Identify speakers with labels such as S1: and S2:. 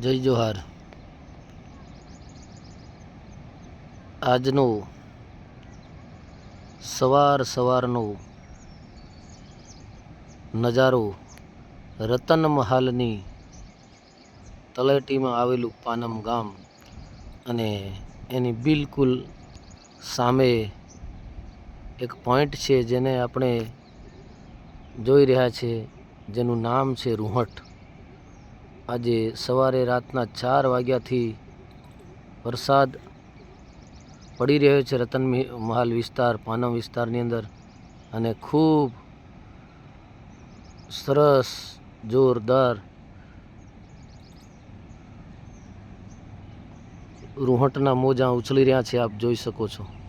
S1: જય જોહાર. આજનો સવાર સવારનો નજારો રતન મહાલની તલેટીમાં આવેલું પાનમ ગામ અને એની બિલકુલ સામે એક પોઈન્ટ છે જેને આપણે જોઈ રહ્યા છે, જેનું નામ છે રૂહટ. આજે સવારે રાતના ચાર વાગ્યાથી વરસાદ પડી રહ્યો છે. રતન મહાલ વિસ્તાર, પાનમ વિસ્તારની અંદર અને ખૂબ સરસ, જોરદાર રૂહટના મોજા ઉછળી રહ્યા છે. આપ જોઈ શકો છો.